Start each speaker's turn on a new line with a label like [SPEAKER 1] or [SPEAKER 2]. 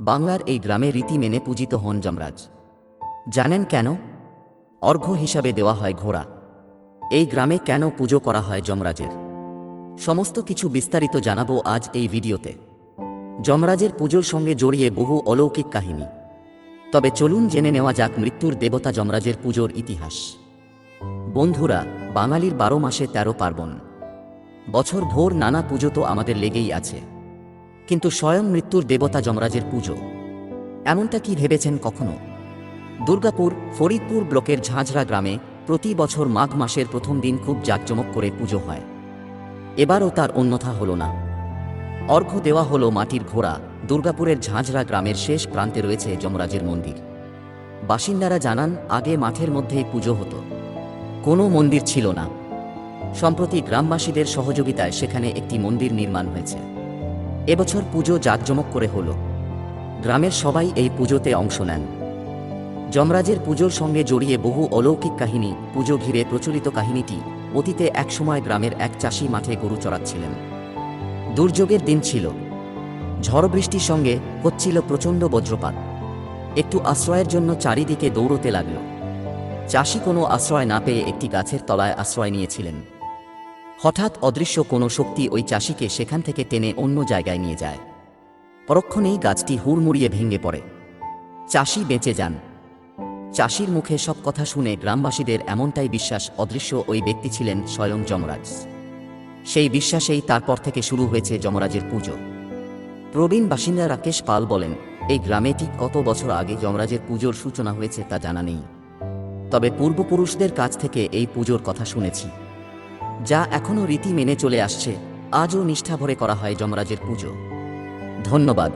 [SPEAKER 1] বাংলার এই গ্রামে রীতি মেনে পূজিত হন যমরাজ। জানেন কেন? অর্ঘ্য হিসাবে দেওয়া হয় ঘোড়া। এই গ্রামে কেন পুজো করা হয় যমরাজের? সমস্ত কিছু বিস্তারিত জানাব আজ এই ভিডিওতে। যমরাজের পুজোর সঙ্গে জড়িয়ে বহু অলৌকিক কাহিনী। তবে চলুন জেনে নেওয়া যাক মৃত্যুর দেবতা যমরাজের পুজোর ইতিহাস। বন্ধুরা, বাঙালির বারো মাসে তেরো পার্বণ। বছর ভোর নানা পুজো তো আমাদের লেগেই আছে। কিন্তু স্বয়ং মৃত্যুর দেবতা যমরাজের পুজো। এমনটা কি ভেবেছেন কখনো? দুর্গাপুর, ফরিদপুর ব্লকের ঝাঁঝরা গ্রামে প্রতি বছর মাঘ মাসের প্রথম দিন খুব জাঁকজমক করে পুজো হয়। এবারও তার অন্যথা হল না। অর্ঘ্য দেওয়া হলো মাটির ঘোড়া, দুর্গাপুরের ঝাঁঝরা গ্রামের শেষ প্রান্তে রয়েছে যমরাজের মন্দির। বাসিন্দারা জানান, আগে মাঠের মধ্যেই পুজো হতো। কোনো মন্দির ছিল না। সম্প্রতি গ্রামবাসীদের সহযোগিতায় সেখানে একটি মন্দির নির্মাণ হয়েছে। এবছর পুজো জাঁকজমক করে হল। গ্রামের সবাই এই পুজোতে অংশ নেন। যমরাজের পুজোর সঙ্গে জড়িয়ে বহু অলৌকিক কাহিনী, পুজো ঘিরে প্রচলিত কাহিনীটি অতীতে একসময় গ্রামের এক চাষি মাঠে গরু চড়াচ্ছিলেন। দুর্যোগের দিন ছিল। ঝড় বৃষ্টির সঙ্গে হচ্ছিল প্রচণ্ড বজ্রপাত। একটু আশ্রয়ের জন্য চারিদিকে দৌড়তে লাগল। চাষি কোনো আশ্রয় না পেয়ে একটি গাছের তলায় আশ্রয় নিয়েছিলেন। হঠাৎ অদৃশ্য কোনো শক্তি ওই চাষিকে সেখান থেকে টেনে অন্য জায়গায় নিয়ে যায়। পরক্ষণেই গাছটি হুড়মুড়িয়ে ভেঙে পড়ে। চাষি বেঁচে যান। চাষির মুখে সব কথা শুনে গ্রামবাসীদের এমনটাই বিশ্বাস অদৃশ্য ওই ব্যক্তি ছিলেন স্বয়ং যমরাজ। সেই বিশ্বাসেই তারপর থেকে শুরু হয়েছে যমরাজের পুজো। প্রবীণ বাসিন্দা রাকেশ পাল বলেন, এই গ্রামে ঠিক কত বছর আগে যমরাজের পুজোর সূচনা হয়েছে তা জানা নেই। তবে পূর্বপুরুষদের কাছ থেকে এই পুজোর কথা শুনেছি। যা এখনও রীতি মেনে চলে আসছে। আজও নিষ্ঠাভরে করা হয় যমরাজের পুজো। ধন্যবাদ।